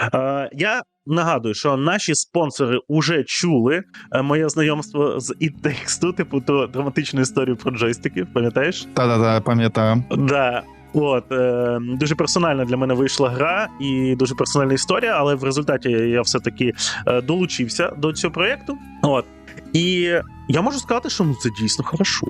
Е, я нагадую, що наші спонсори вже чули е, моє знайомство з Two, типу ту драматичну історію про джойстики, пам'ятаєш? Та-та-та, пам'ятаю. Да. От е, дуже персональна для мене вийшла гра і дуже персональна історія, але в результаті я все-таки е, долучився до цього проєкту. От. І я можу сказати, що ну це дійсно хорошо.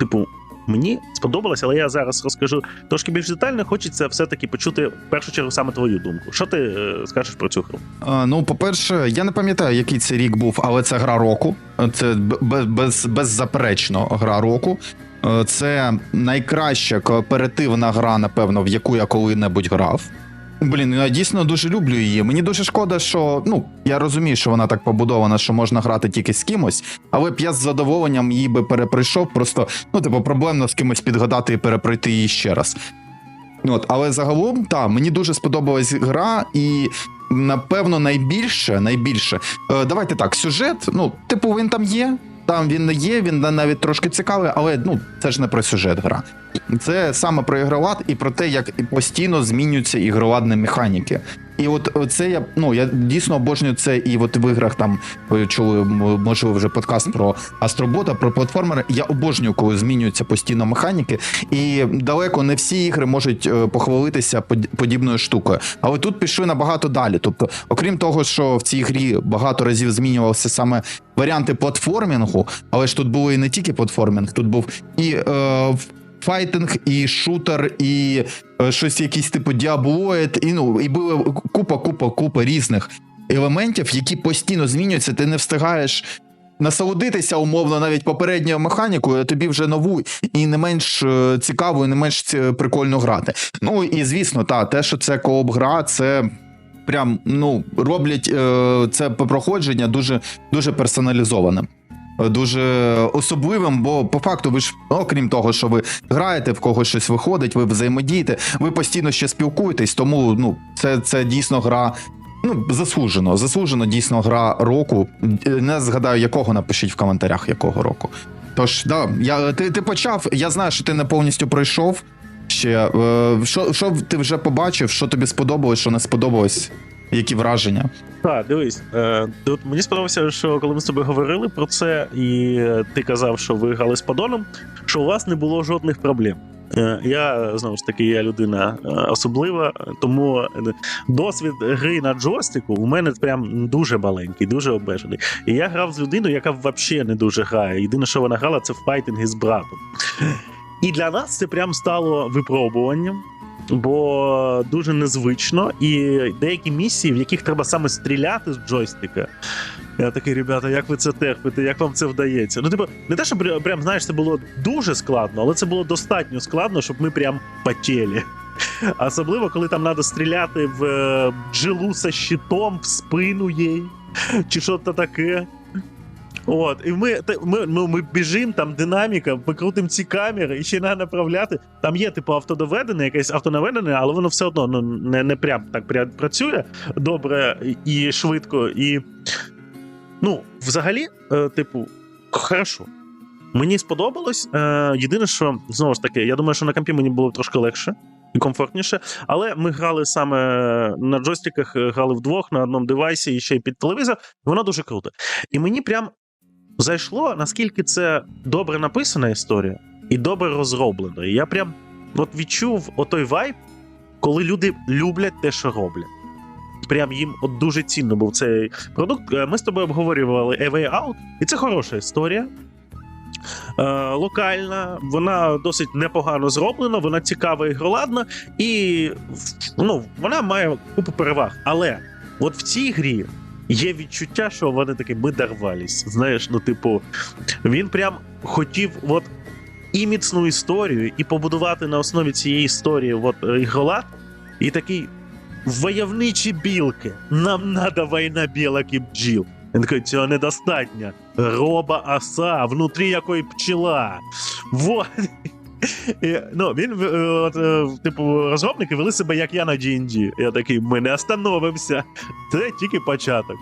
Типу, мені сподобалось, але я зараз розкажу трошки більш детально. Хочеться все-таки почути в першу чергу саме твою думку. Що ти е, скажеш про цю гру? А, ну, по-перше, я не пам'ятаю, який це рік був, але це гра року. Це без, без, беззаперечно гра року. Е, Це найкраща кооперативна гра, напевно, в яку я коли-небудь грав. Блін, я дійсно дуже люблю її. Мені дуже шкода, що ну я розумію, що вона так побудована, що можна грати тільки з кимось, але б я з задоволенням її би перепройшов. Просто ну, типу, проблемно з кимось підгадати і перепройти її ще раз. От, але загалом, так, мені дуже сподобалась гра, і напевно найбільше, найбільше. Е, давайте так, сюжет, ну, типу, він там є. Там він є, він навіть трошки цікавий, але ну це ж не про сюжет гра. Це саме про ігролад і про те, як постійно змінюються ігроладні механіки. І от це я ну я дійсно обожнюю це. І от в іграх там чули, можливо, вже подкаст про Астробота, про платформери. Я обожнюю, коли змінюються постійно механіки, і далеко не всі ігри можуть е, похвалитися подібною штукою. Але тут пішли набагато далі. Тобто, окрім того, що в цій грі багато разів змінювалися саме варіанти платформінгу, але ж тут було і не тільки платформінг, тут був і е, файтинг, і шутер, і е, щось якийсь типу діаблоїд, і ну і було купа, купа, купа різних елементів, які постійно змінюються. Ти не встигаєш. Насолодитися умовно навіть попередньою механікою, а тобі вже нову і не менш е, цікаво, і не менш прикольно грати. Ну і звісно, та те, що це кооп гра, це прям ну роблять е, це проходження дуже дуже персоналізованим. Дуже особливим, бо по факту ви ж, окрім того, що ви граєте, в когось щось виходить, ви взаємодієте, ви постійно ще спілкуєтесь, тому ну це, це дійсно гра. Ну, заслужено, заслужено дійсно гра року. Е, Не згадаю, якого напишіть в коментарях, якого року. Тож, да, я, ти, ти почав, я знаю, що ти не повністю пройшов. Ще е, що, що ти вже побачив, що тобі сподобалось, що не сподобалось, які враження? Так, дивись, е, тут мені сподобалося, що коли ми з тобою говорили про це, і ти казав, що ви грали з падоном, що у вас не було жодних проблем. Е, Я знову ж таки, я людина е, особлива, тому досвід гри на джойстику у мене прям дуже маленький, дуже обмежений. І я грав з людиною, яка взагалі не дуже грає. Єдине, що вона грала, це в файтинги з братом. І для нас це прям стало випробуванням. Бо дуже незвично, і деякі місії, в яких треба саме стріляти з джойстика. Я такий, ребята, як ви це терпите, як вам це вдається? Ну, типу, не те, щоб прям, знаєш, це було дуже складно, але це було достатньо складно, щоб ми прям потіли. Особливо, коли там треба стріляти в е, бджелу со щитом в спину їй, чи що то таке. От, і ми, ми, ми, ми біжимо, там динаміка, ми крутимо ці камери і ще треба направляти. Там є, типу, автодоведене, якесь автонаведене, але воно все одно ну, не, не прям так працює добре і швидко. І, ну, взагалі, е, типу, хорошо. Мені сподобалось. Е, єдине, що знову ж таки, я думаю, що на компі мені було трошки легше і комфортніше. Але ми грали саме на джойстиках, грали вдвох на одному девайсі і ще й під телевізор. Воно дуже круто. І мені прям зайшло, наскільки це добре написана історія і добре розроблена. І я прям от відчув отой вайб, коли люди люблять те, що роблять. Прям їм от дуже цінно був цей продукт. Е, Ми з тобою обговорювали A Way Out, і це хороша історія. Е, локальна, вона досить непогано зроблена, вона цікава ігроладна, і ну, вона має купу переваг. Але от в цій грі є відчуття, що вони такі ми дорвались. Знаєш, ну, типу, він прям хотів от і міцну історію, і побудувати на основі цієї історії от, е, ігролад, і такий войовничі білки. Нам надо війна білок і бджіл. Він такий, цього недостатньо. Роба оса, внутрі якої пчела. Вот. І, ну, він, е, от, е, типу, розробники вели себе як я на D&D. Я такий, ми не остановимося. Це тільки початок.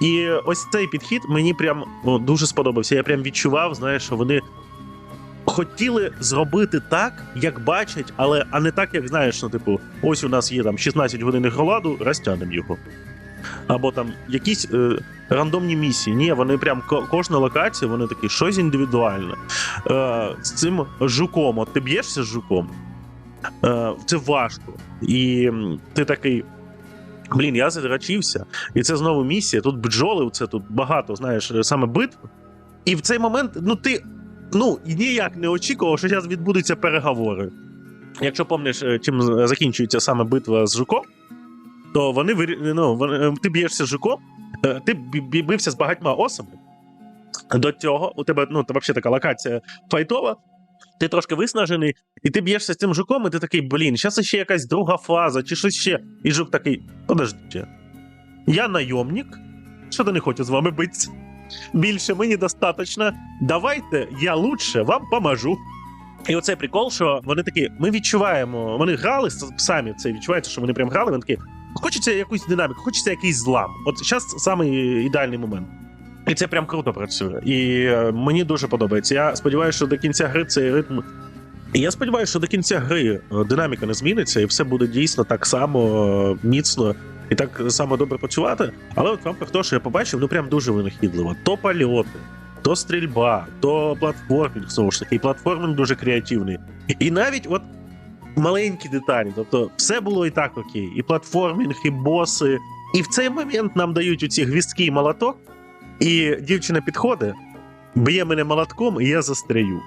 І ось цей підхід мені прям ну, дуже сподобався. Я прям відчував, знаєш, що вони хотіли зробити так, як бачать, але а не так, як знаєш, ну, типу, ось у нас є там 16 годин ігроладу, розтягнемо його. Або там якісь е, рандомні місії. Ні, вони прям кожна локація, вони такі щось індивідуальне. Е, з цим жуком, от ти б'єшся з жуком, е, це важко. І ти такий. Блін, я задрачився, і це знову місія. Тут бджоли, це тут багато, знаєш, саме битв. І в цей момент, ну ти ну ніяк не очікував, що зараз відбудуться переговори. Якщо пам'ятаєш, е, чим закінчується саме битва з жуком, то вони ну, е, ти б'єшся з жуком, е, ти бився з багатьма осами. До цього у тебе ну, взагалі така локація файтова. Ти трошки виснажений, і ти б'єшся з цим жуком, і ти такий, блін, зараз ще якась друга фаза, чи щось ще. І жук такий: подождіть, я найомник, що то не хочу з вами битися. Більше мені достатньо. Давайте я лучше вам поможу. І оцей прикол, що вони такі, ми відчуваємо, вони грали самі це відчувається, що вони прям грали, вони такі, хочеться якусь динаміку, хочеться якийсь злам. От зараз самий ідеальний момент. І це прям круто працює. І е, мені дуже подобається. Я сподіваюся, що до кінця гри цей ритм. І я сподіваюся, що до кінця гри е, динаміка не зміниться, і все буде дійсно так само е, міцно і так само добре працювати. Але от рамках того, що я побачив, ну прям дуже винахідливо. То польоти, то стрільба, то платформінг, знову ж таки, і платформінг дуже креативний. І навіть от маленькі деталі. Тобто, все було і так окей. І платформінг, і боси. І в цей момент нам дають оці гвіздки і молоток, і дівчина підходить, б'є мене молотком, і я застряю.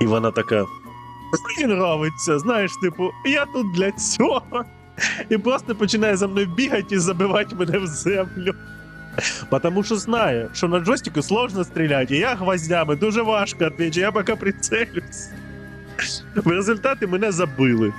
І вона така. Мені нравиться, знаєш, типу, я тут для цього. І просто починає за мною бігати і забивати мене в землю. Потому що знає, що на джойстику сложно стріляти, і я гвоздями дуже важко отвечу, я поки прицелюсь. В результаті мене забили.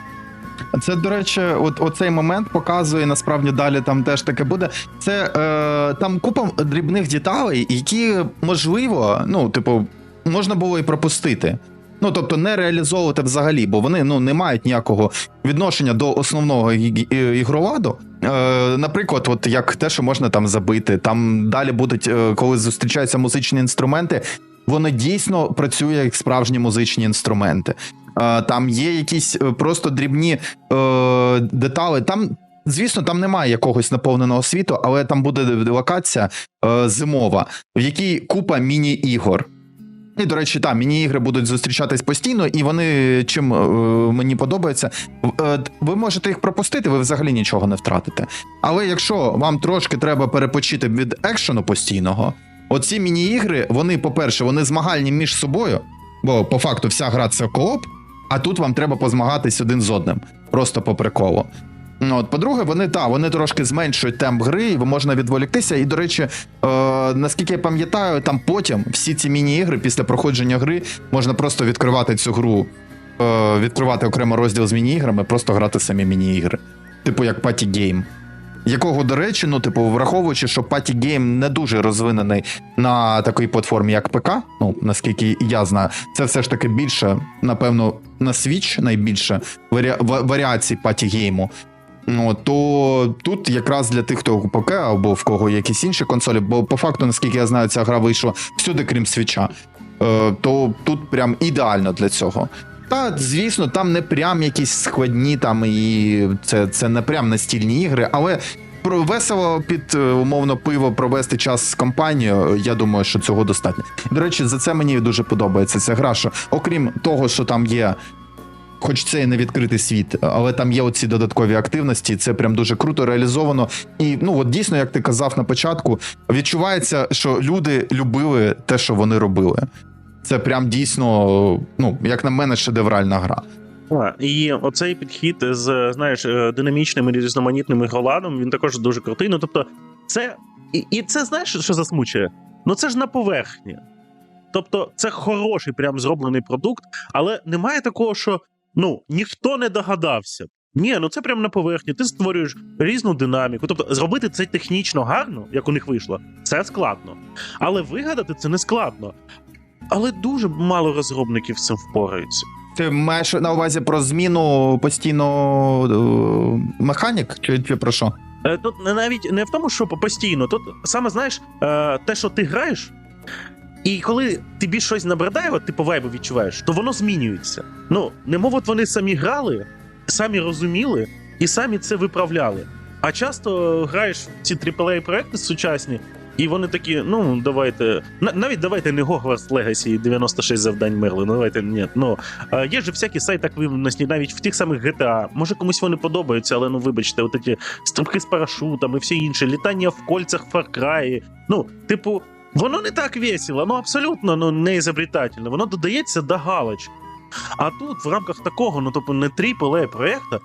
Це, до речі, от оцей момент показує насправді далі там теж таке буде. Це е, там купа дрібних деталей, які можливо, ну, типу, можна було і пропустити. Ну, тобто, не реалізовувати взагалі, бо вони ну, не мають ніякого відношення до основного і- ігроладу. Е, наприклад, от як те, що можна там забити, там далі будуть, е, коли зустрічаються музичні інструменти, воно дійсно працює як справжні музичні інструменти. Е, Там є якісь е, просто дрібні е, деталі. Там, звісно, там немає якогось наповненого світу, але там буде локація е, зимова, в якій купа міні-ігор. І, до речі, там міні-ігри будуть зустрічатись постійно, і вони чим е, мені подобається, е, ви можете їх пропустити, ви взагалі нічого не втратите. Але якщо вам трошки треба перепочити від екшену постійного, оці міні-ігри, вони, по-перше, вони змагальні між собою, бо по факту вся гра це кооп, а тут вам треба позмагатись один з одним, просто по приколу. Ну, От, по-друге, вони та вони трошки зменшують темп гри, і можна відволіктися. І, до речі, е, наскільки я пам'ятаю, там потім всі ці міні-ігри після проходження гри можна просто відкривати цю гру, е, відкривати окремо розділ з міні-іграми, просто грати самі міні-ігри. Типу як Party Game. Якого, до речі, ну, типу, враховуючи, що Party Game не дуже розвинений на такій платформі, як ПК, ну наскільки я знаю, це все ж таки більше, напевно, на Switch найбільше варіа- ва- варіацій Party Game. Ну, то тут якраз для тих, хто ПК або в кого якісь інші консолі, бо по факту, наскільки я знаю, ця гра вийшла всюди, крім свіча. Е, то тут прям ідеально для цього. Та, звісно, там не прям якісь складні, там і це, це не прям настільні ігри, але про весело під е, умовно пиво провести час з компанією. Я думаю, що цього достатньо. До речі, за це мені дуже подобається ця гра. Що окрім того, що там є хоч це і не відкритий світ, але там є оці додаткові активності. Це прям дуже круто реалізовано. І ну от дійсно, як ти казав на початку, відчувається, що люди любили те, що вони робили. Це прям дійсно, ну як на мене, шедевральна гра. І оцей підхід з знаєш е, динамічним і різноманітним ігроладом, він також дуже крутий. Ну тобто, це і, і це знаєш, що засмучує? Ну це ж на поверхні. Тобто, це хороший, прям зроблений продукт, але немає такого, що ну ніхто не догадався. Ні, ну це прямо на поверхні. Ти створюєш різну динаміку. Тобто, зробити це технічно гарно, як у них вийшло, це складно. Але вигадати це не складно. Але дуже мало розробників з цим впораються. Ти маєш на увазі про зміну постійно е, механік? Чи, чи про що? Е, Тут навіть не в тому, що постійно. Тут саме знаєш, е, те, що ти граєш, І коли тобі щось набридає, от ти по вайбу відчуваєш, то воно змінюється. Ну, немов от вони самі грали, самі розуміли і самі це виправляли. А часто граєш в ці aaa проекти сучасні, і вони такі: ну, давайте. Навіть давайте не Hogwarts Legacy 96 завдань Мерли. Ну давайте ні. Ну є ж всякі сайти активності, навіть в тих самих GTA. Може комусь вони подобаються, але ну вибачте, от ті стрибки з парашутами, всі інші, літання в кольцях Far Cry. Ну, типу, воно не так весело, ну абсолютно ну, не ізобретательно. Воно додається до галочки. А тут в рамках такого, ну тобто не AAA проєкта,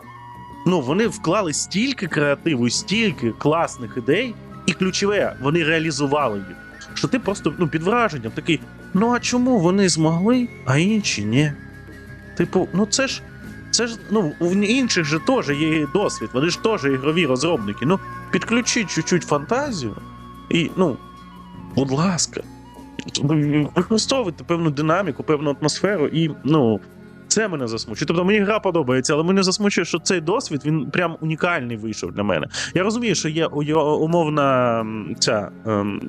ну вони вклали стільки креативу, стільки класних ідей, і ключове, вони реалізували їх. Що ти просто ну, під враженням такий: ну а чому вони змогли, а інші ні? Типу, ну це ж. Це ж ну у інших же теж є досвід, вони ж теж ігрові розробники. Ну, підключіть чуть-чуть фантазію, і ну, будь ласка, використовуйте певну динаміку, певну атмосферу, і ну, це мене засмучує. Тобто мені гра подобається, але мене засмучує, що цей досвід він прям унікальний вийшов для мене. Я розумію, що є умовна ця ем,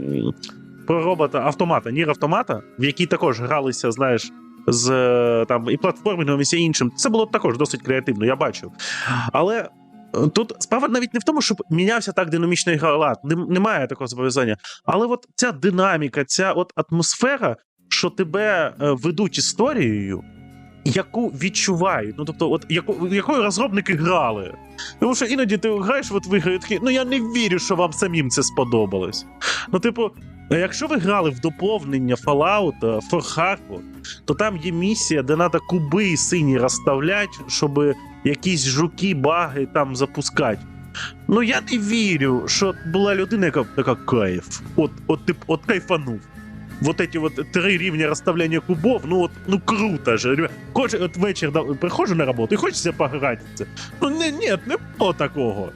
про робота автомата, нір автомата, в якій також гралися, знаєш. З е, там і платформінгом, і все іншим. Це було також досить креативно, я бачив. Але е, тут справа навіть не в тому, щоб мінявся так динамічний ігролад. Немає такого зобов'язання. Але от ця динаміка, ця от атмосфера, що тебе е, ведуть історією, яку відчувають. Ну тобто, от яку, якою розробники грали. Тому що іноді ти граєш от в ігри і такий, ну я не вірю, що вам самим це сподобалось. Ну, типу, якщо ви грали в доповнення Fallout, For Форхарку, то там є місія, де треба куби сині розставляти, щоб якісь жуки, баги там запускати. Ну я не вірю, що була людина, яка така кайф. От, от, тип, от кайфанув. Вот эти вот три рівня розставляння кубов, ну от ну круто же. Кожен от вечір да, приходжу на роботу і хочеться пограти. Ну не, ні, не було такого.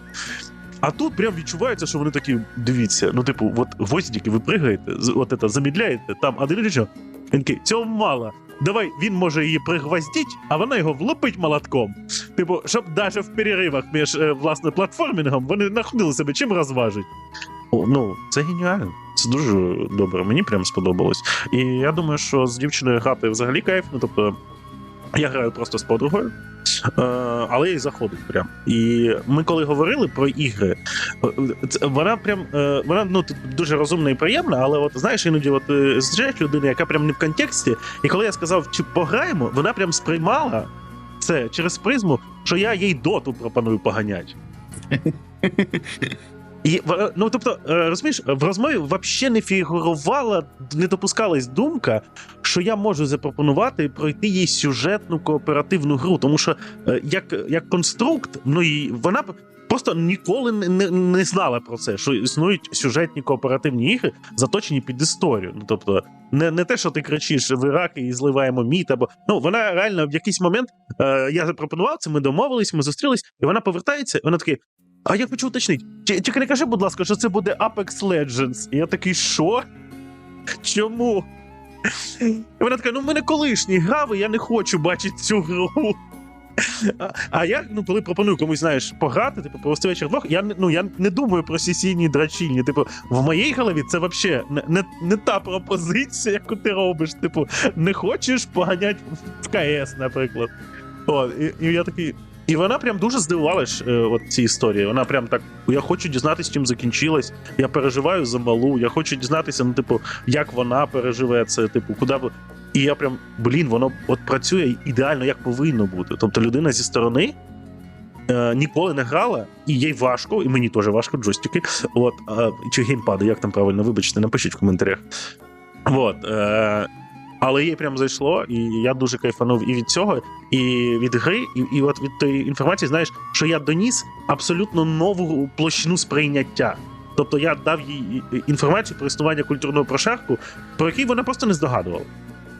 А тут прям відчувається, що вони такі, дивіться, ну, типу, от гвоздики ви пригаєте, от це замідляєте, там один річок, він такий, цього мало. Давай він може її пригвоздіть, а вона його влупить молотком. Типу, щоб навіть в переривах між е, власне платформінгом вони знаходили себе чим розважить. О, ну, це геніально. Це дуже добре. Мені прям сподобалось. І я думаю, що з дівчиною грати взагалі кайф. Ну, тобто, я граю просто з подругою. Е, але їй заходить прям. І ми коли говорили про ігри, е, вона прям е, вона ну дуже розумна і приємна, але от знаєш, іноді от зустрічаєш людину, яка прям не в контексті, і коли я сказав, чи пограємо, вона прям сприймала це через призму, що я їй доту пропоную поганять. І в- ну тобто, е, розумієш, в розмові взагалі не фігурувала, не допускалась думка, що я можу запропонувати пройти їй сюжетну кооперативну гру, тому що е, як, як конструкт, ну і вона просто ніколи не, не, знала про це, що існують сюжетні кооперативні ігри, заточені під історію. Ну тобто, не, не те, що ти кричиш в Ірак і зливаємо міт, або ну вона реально в якийсь момент е, я запропонував це, ми домовились, ми зустрілись, і вона повертається, і вона таки. А я хочу уточнити, ті- тільки не кажи, будь ласка, що це буде Apex Legends. І я такий, що? Чому? І вона така: ну, в мене колишній грав, і я не хочу бачити цю гру. А, а я, ну, коли пропоную комусь, знаєш, пограти, типу, провести вечір вдвох, я, ну, я не думаю про сесійні драчільні. Типу, в моїй голові це взагалі не, не, не та пропозиція, яку ти робиш. Типу, не хочеш поганять в КС, наприклад. От, і, і я такий. І вона прям дуже здивувалась е, от цій історії. Вона прям так: я хочу дізнатися, чим закінчилась. Я переживаю за малу. Я хочу дізнатися, ну, типу, як вона переживе це, типу, куди б. І я прям, блін, воно от працює ідеально, як повинно бути. Тобто людина зі сторони е, ніколи не грала, і їй важко, і мені теж важко джойстики. От, е, чи геймпади, як там правильно, вибачте, напишіть в коментарях. От, е, але їй прям зайшло, і я дуже кайфанув і від цього, і від гри, і, і от від тої інформації, знаєш, що я доніс абсолютно нову площину сприйняття. Тобто я дав їй інформацію про існування культурного прошарку, про який вона просто не здогадувала.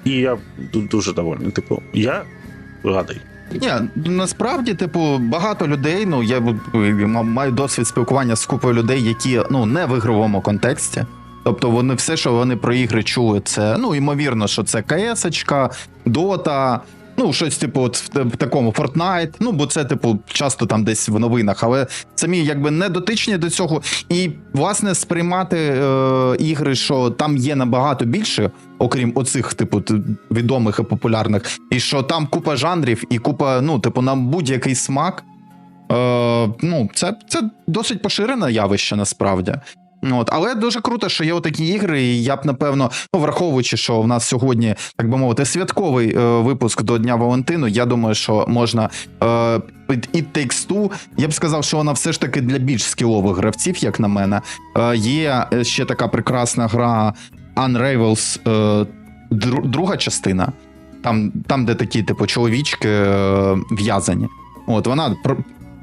І я дуже довольний. Типу, я радий. Ні, насправді, типу, багато людей. Ну, я маю досвід спілкування з купою людей, які ну не в ігровому контексті. Тобто вони все, що вони про ігри чули, це ну ймовірно, що це КС, Дота, Ну, щось, типу, от в, в такому Fortnite, ну, бо це, типу, часто там десь в новинах, але самі якби не дотичні до цього. І, власне, сприймати е, ігри, що там є набагато більше, окрім оцих, типу, відомих і популярних, і що там купа жанрів і купа, ну, типу, на будь-який смак. Е, ну, це, це досить поширене явище насправді. От, але дуже круто, що є отакі ігри, і я б напевно, ну враховуючи, що в нас сьогодні, так би мовити, святковий е, випуск до Дня Валентину. Я думаю, що можна е, і Two, я б сказав, що вона все ж таки для більш скілових гравців, як на мене. Е, є ще така прекрасна гра Unravels, е, дру- друга частина. Там, там, де такі, типу, чоловічки е, в'язані. От вона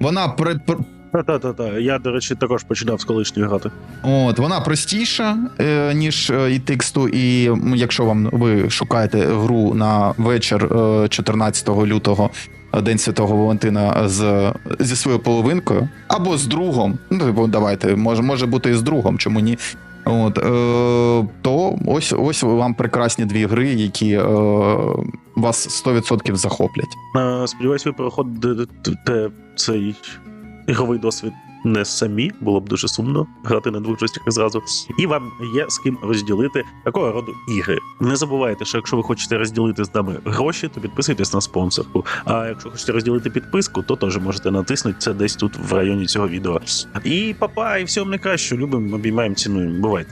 вона при, пр- Та-та-та. Я, до речі, також починав з колишньої грати. От, вона простіша, е, ніж е, і тексту, і якщо вам ви шукаєте гру на вечір е, 14 лютого, е, День Святого Валентина з, зі своєю половинкою, або з другом, ну, типу, давайте, може, може бути і з другом, чому ні. От, е, то ось, ось вам прекрасні дві гри, які е, вас 100% захоплять. Е, Сподіваюсь, ви проходите цей ігровий досвід не самі, було б дуже сумно грати на двох джойстиках зразу. І вам є з ким розділити такого роду ігри. Не забувайте, що якщо ви хочете розділити з нами гроші, то підписуйтесь на спонсорку. А якщо хочете розділити підписку, то теж можете натиснути це десь тут в районі цього відео. І папа, і всього найкращого. Любимо, обіймаємо, цінуємо. Бувайте.